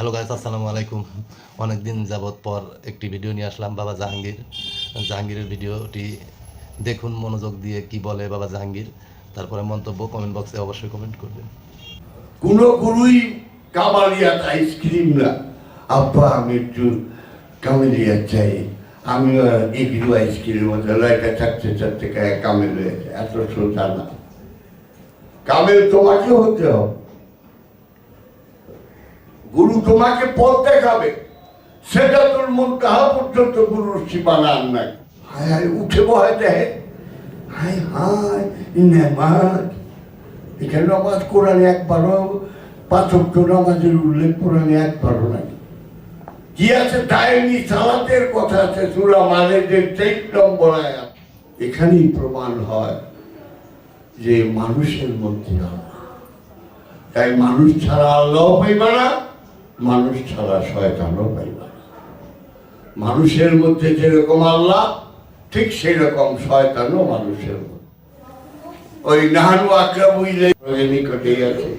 Hello guys আসসালামু আলাইকুম। অনেকদিন যাবত পর একটি ভিডিও নিয়ে আসলাম, বাবা জাহাঙ্গীর। জাহাঙ্গীরের ভিডিওটি দেখুন, মনোযোগ দিয়ে কি বলে বাবা জাহাঙ্গীর। তারপরে মন্তব্য কমেন্ট বক্সে অবশ্যই কমেন্ট করবেন। কোনো গুরুই কামালিয়াত আইসক্রিম না। আব্বা, আমি একটু কামেলিয়াত চাই। আমি এগুলো আইসক্রিমের মধ্যে চারটে চারটে গায়ে কামেল হয়েছে এত সোজা না। কামেল তোমাকে হতে হবে। গুরু তোমাকে পথ দেখাবে। সেটা তোর মন কাহা পর্যন্ত গুরুর সীমানা নাই। হায় হায়, উঠে বহায় দেয় হায় হায় নেমাজ এখানে নামাজ কোরআনে একবারও পাঁচক্য নামাজের উল্লেখ কোরআনে একবারও নাই। কি আছে ডায়নি সালাতের কথা আছে, সুরা মানে যে তেইশ নম্বর আয়াত। এখানেই প্রমাণ হয় যে মানুষের মধ্যে তাই মানুষ ছাড়া আল্লাহ পাইবা না। মানুষ ছাড়া শয়তানও পাইবা মানুষের মধ্যে যেরকম আল্লাহ, ঠিক সেই রকম শয়তানও মানুষের ওই নাহানু আক্রামুইলে নিকটেই আছে।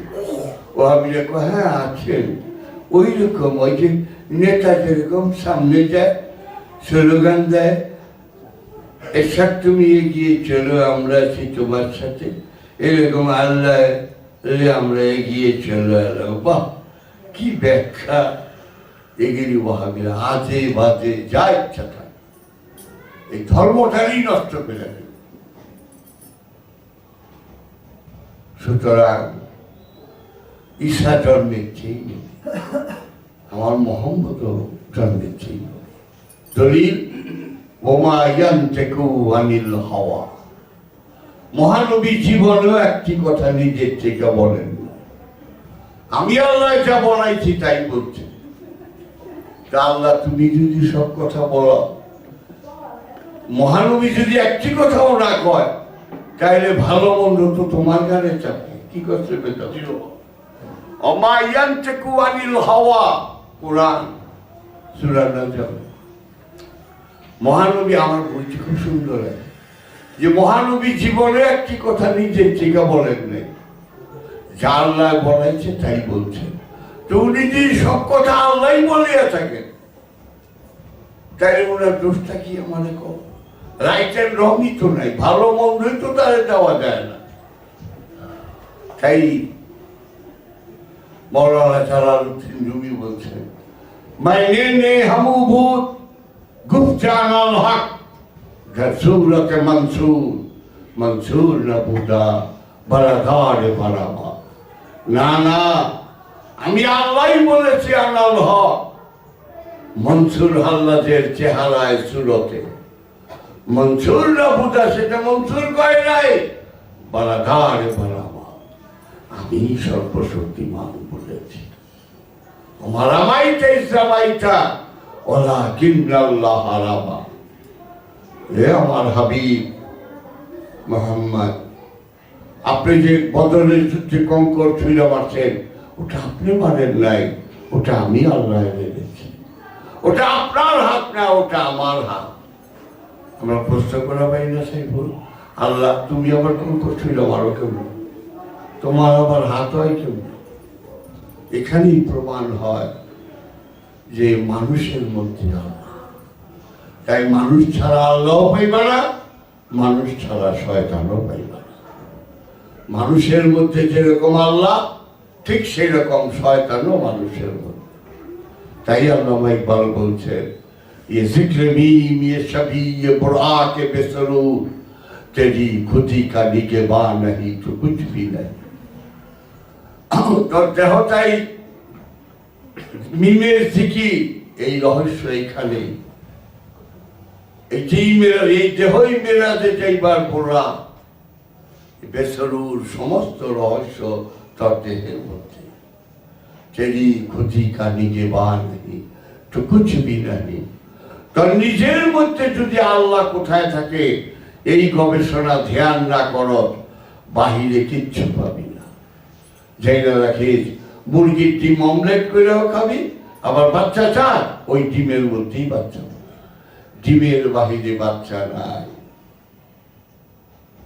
ও আমি হ্যাঁ আছেন। ওই রকম ওই যে নেতা যেরকম সামনে যায়, স্লোগান দেয় এসব তুমি এগিয়ে চলো, আমরা আছি তোমার সাথে। এরকম আল্লাহ আমরা এগিয়ে চলো, আল্লাহ। বাহ! কি ব্যাখ্যা? এগুলি ওহাবিরা আজে বাজে, যা ইচ্ছা থাকে এই ধর্মটারই নষ্ট করে সুতরাং ঈশা জন্মেছেই আমার মোহাম্মদও জন্মেছেই দলিল, ওমা ইয়ান্তেকু আনিল হাওয়া। মহানবী জীবনেও একটি কথা নিজের থেকে বলেন। আমি আল্লাহ যা বলাইছি তাই বলছি তা আল্লাহ, তুমি যদি সব কথা বলো, মহানবী যদি একটি কথাও না কয় তাহলে ভালো মন্দ তো তোমার গানে চাপে। কি করছে অমায়ান হাওয়া, কোরআন, সুরা নাজম মহানবী আমার বইটি খুব সুন্দর যে মহানবী জীবনে একটি কথা নিজের থেকে বলেন নাই। যা আল্লাহ বলাইছে, তাই বলছে। তো উনি সব কথা আল্লাহ বলিয়া থাকেন তাই ওনার দোষটা কি মনে কর রাইট অ্যান্ড রংই তো নাই, ভালো মন্দই তো তারে দেওয়া যায় না। তাই মৌলানা জালালউদ্দিন রুমি নে হামু ভূত হক মনসুর মনসুর না বুদা না না। আমি আল্লাহ বলেছি আনাল হক। মনসুর হাল্লাদের চেহারায় সুরতে। মনসুর না বুদা সেটা মনসুর কয় নাই। বারাধারে বারাবা। আমি সর্বশক্তিমান বলেছি। আমার মারামাইটা ইসলামাইটা ওলা কিন্নাল্লাহ হারাবা হে আমার হাবিব মোহাম্মদ আপনি যে বদলের যুদ্ধে কঙ্কর ছুঁড়ে মারছেন, ওটা আপনি মারেন নাই, ওটা আমি আল্লাহ মেরেছি ওটা আপনার হাত না, ওটা আমার হাত। আমরা প্রশ্ন করা পাই না সেই ভুল আল্লাহ, তুমি আবার কঙ্কর ছুঁড়ে মারো কেমন? তোমার আবার হাত হয় কেমন? এখানেই প্রমাণ হয় যে মানুষের মধ্যে আল্লাহ। তাই মানুষ ছাড়া আল্লাহ পাইবা না, মানুষ ছাড়া শয়তানও পাইবা মানুষের মধ্যে যেরকম আল্লাহ ঠিক সেই রকম শয়তানও মানুষের মধ্যে তাই আল্লাহ ইকবাল বলছেন ये जिक्र मीम ये शबी ये बुरा के बेसरू तेरी खुदी का निगेबा नहीं तो कुछ भी नहीं তোর দেহটাই মিমের দিকি এই রহস্য এইখানে এই যেই মেরা এই দেহই মেরাজে যাইবার পোড়া বেসরুর সমস্ত রহস্য তার দেহের মধ্যে। তেরি খুদি কা নিজে বা নেই তো কুছ বি নেই তার নিজের মধ্যে যদি আল্লাহ কোথায় থাকে, এই গবেষণা ধ্যান না করো বাহিরে কিচ্ছু পাবি না। জায়গা রাখিস, মুরগির ডিম অমলেট করেও খাবি, আবার বাচ্চা চান ওই ডিমের মধ্যেই বাচ্চা ডিমের বাহিরে বাচ্চা নাই।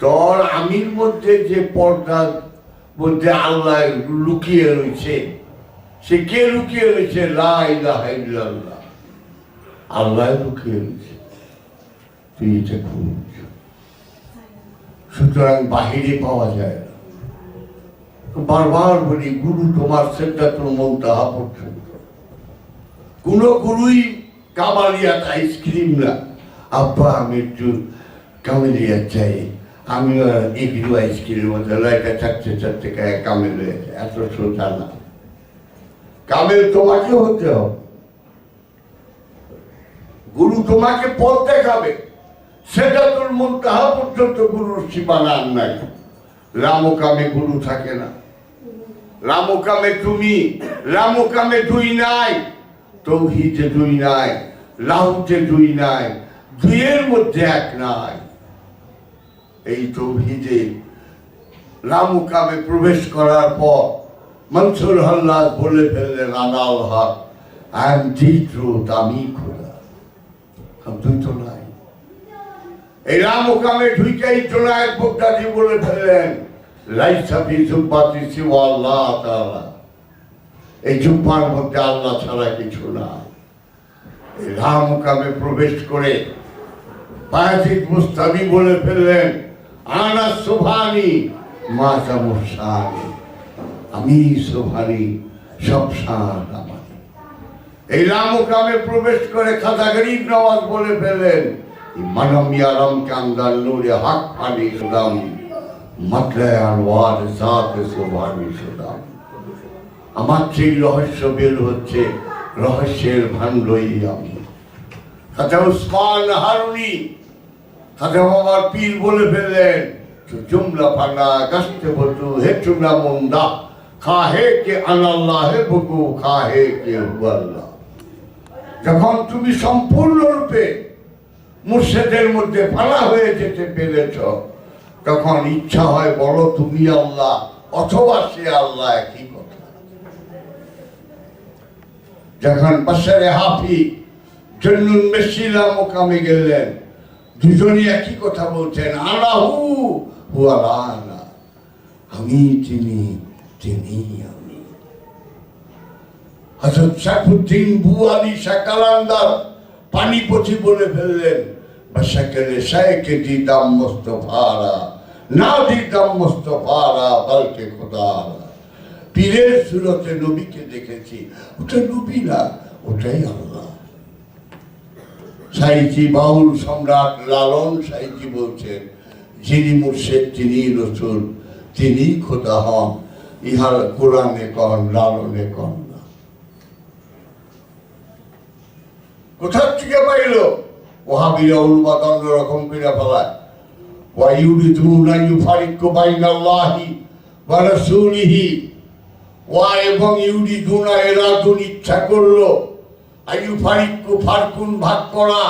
তোর আমির মধ্যে যে পর্দার মধ্যে আল্লাহ লুকিয়ে রয়েছে, সে কে লুকিয়ে রয়েছে? লা ইলাহা ইল্লাল্লাহ। আল্লাহ লুকিয়ে রয়েছে। তুই এটা খুঁজ সুতরাং বাহিরে পাওয়া যায় না। বারবার বলি, গুরু তোমার সেটাতুল মৌতাহা পর্যন্ত। কোন গুরুই কামালিয়াত আইসক্রিম না। আব্বা আমি একটু কামেলিয়াত চাই আমি এগুলো আইসক্রিমের মধ্যে লাইটা চারটে চারটে কামেল হয়েছে এত সোজা না। কামেল তোমাকে হতে হবে। গুরু তোমাকে পথ দেখাবে। সেটা তোর মন তাহা পর্যন্ত গুরুর সীমানা আর নাই। রামকামে গুরু থাকে না। রামকামে তুমি, রামকামে দুই নাই, তৌহিদে দুই নাই লাহুতে দুই নাই, দুইয়ের মধ্যে এক নাই। এই তৌহিদে রামকামে প্রবেশ করার পর মনসুর হল্লাদ বলে ফেললেন আনাল হক আই এম দি ট্রুথ আমি খোদা নাই। এই রামকামে ঢুকেই চোরায় বক্তাজি বলে ফেললেন, লাইসা ফি জুব্বাতি সিওয়া আল্লাহ তাআলা। এই জুব্বার মধ্যে আল্লাহ ছাড়া কিছু না এই রামকামে প্রবেশ করে বায়াজিদ মুস্তাবি বলে ফেললেন আনা সোভানি মাতা মুসানি আমি সোভানি সব সার আমার এই রামকামে প্রবেশ করে খাতা গরিব নওয়াজ বলে ফেলেন মানম ইয়ারম কাঙ্গাল নূরে হক পানি সুদাম মাতলায় আনোয়ার জাত সুবানি সুদাম। আমার সেই রহস্য বের হচ্ছে, রহস্যের ভান্ডই আমি। খাতা উসমান হারুনি খাতা বাবার পীর বলে ফেললেন জুমলা ফানা গাছতে বতু হে চুমলা মুন্দা খা হে কে আনাল্লাহ হে বুকু খা হে কে হুয়াল্লাহ? যখন তুমি সম্পূর্ণরূপে মুর্শেদের মধ্যে ফালা হয়ে যেতে পেরেছ, তখন ইচ্ছা হয়, বলো তুমি আল্লাহ, অথবা সে আল্লাহ একই কথা। যখন বাসারে হাফি জন্নুন মেসিলা মোকামে গেলেন দুজনই একই কথা বলছেন হু আলা আমি তিনি তিনি আমি। হজরত সাইফুদ্দিন বুয়ালি সাকালান্দার পানিপথি বলে ফেললেন মোস্তফারা, না মোস্তফারা, বলকে খোদারা। পীরের সুরতে নবীকে দেখেছি, ওটা নবী না, ওটাই আল্লাহ। সাইজি বাউল সম্রাট লালন সাইজি বলছেন, যিনি মুর্শেদ, তিনি রসুল, তিনি খোদা হন, ইহার কোরআনে কন, লালনে কন না। কোথার থেকে পাইল? ওহাবিরা উলমাদ অন্যরকম করে ফেলায়। ইউফারিকু বাইনাল্লাহি ওয়া রাসূলিহি। ওয়া এবং ইউরিদুনা এরাদুন ইচ্ছা করল আইউফারিকু ফারকুন ভাগ করা।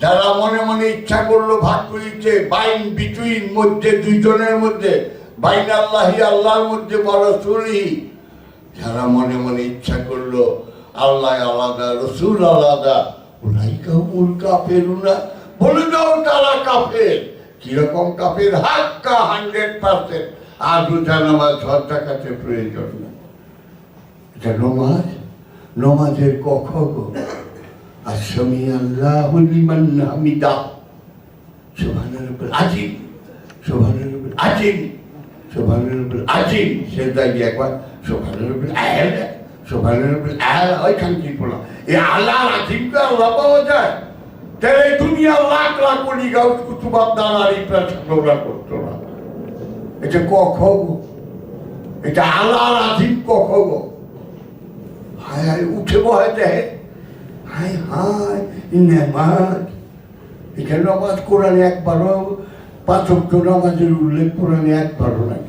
যারা মনে মনে ইচ্ছা করল ভাগ করিতে, বাইন বিটুইন মধ্যে, দুইজনের মধ্যে, বাইন আল্লাহি আল্লাহর মধ্যে বড় সুরি যারা মনে মনে ইচ্ছা করল আল্লাহ আলাদা, রসুল আলাদা ওরাই কাউর কাপের ওরা বলে দাও তারা কাফের। কীরকম কাপের হাক্কা, হান্ড্রেড পার্সেন্ট। আর দুটা নামাজ হজ টাকাতে প্রয়োজন না এটা নমাজ? নমাজের কখ আসামি আল্লাহ লিমান হামিদা। সুবহানের উপর আজিম সুবহানের উপর আজিম সুবহানের উপর আজিম সে দাঁড়িয়ে একবার সুবহানের উপর আয়াল সুবহানের উপর আয়াল ওইখান কি বলা। এই আল্লাহ আজিমকে আল্লাহ পাওয়া যায়। তাহলে দুনিয়া লাখ লাখ কোটি গাউট কুতুবাব দানার ইপ্রাস নোংরা করতো না। এটা কখ এটা আল্লাহ আজিম কখ হায় হায় উঠে বহে দেয় হায় হায় নেমাজ এখানে নামাজ কোরআনে একবারও পাঁচ অক্ট নামাজের উল্লেখ কোরআনে একবারও নাই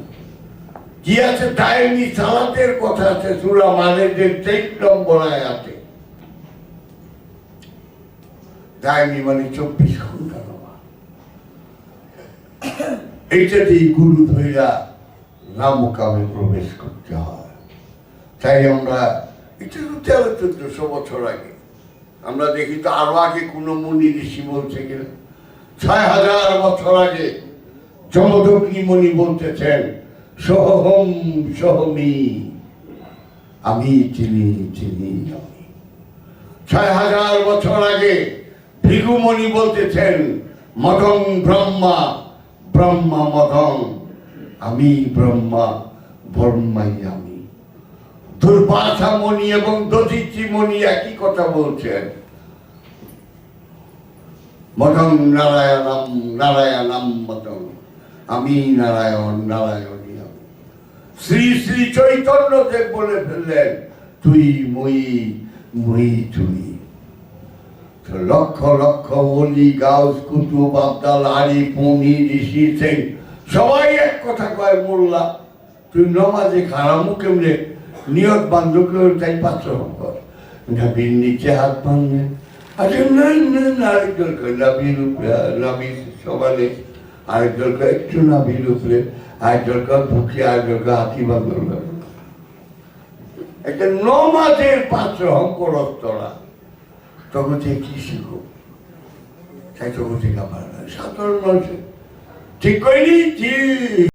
কি আছে দায়নি সালাতের কথা আছে সুরা যে তেইশ নম্বর আছে দায়নি মানে চব্বিশ ঘণ্টা নামাজ এইটাতেই গুরু ধৈরা নামকামে প্রবেশ করতে হয় তাই আমরা তেরো চোদ্দশো বছর আগে। আমরা দেখি তো আরও আগে কোনো মুনি ঋষি বলছে কিনা। ছয় হাজার বছর আগে যমদগ্নি মুনি বলতেছেন, সহম, সহমি, আমি চিনি চিনি, আমি। ছয় হাজার বছর আগে ভৃগুমণি বলতেছেন মদন ব্রহ্মা ব্রহ্মা মদন আমি ব্রহ্মা ব্রহ্মাই আমি দুর্বাসা মণি এবং দধিচি মণি একই কথা বলছেন। মদন নারায়ণম নারায়ণম মদন, আমি নারায়ণ নারায়ণী শ্রী শ্রী চৈতন্য দেব বলে ফেললেন, তুই মই মই তুই লক্ষ লক্ষ অলি, গাউস, কুতুব, আবদাল, আরি, পনি, ঋষি, সেন, সবাই এক কথা কয়, মোল্লা, তুই নমাজে খারামু কেমনে? নিয়ত বান্ধব তাই পাত্র কর নবীর নিচে হাত বাঁধলেন আরে না না না, আরেকজন নাবির উপরে নাবির সমানে আরেকজন একটু নাবির উপরে। আরেকজন বুকে, আরেকজন হাতি বান্ধব একটা নমাজের পাত্র হঙ্করস্তরা তখন থেকে কি শিখো? তাই তখন থেকে আমার সাধারণ মানুষের। ঠিক করিনি ঠিক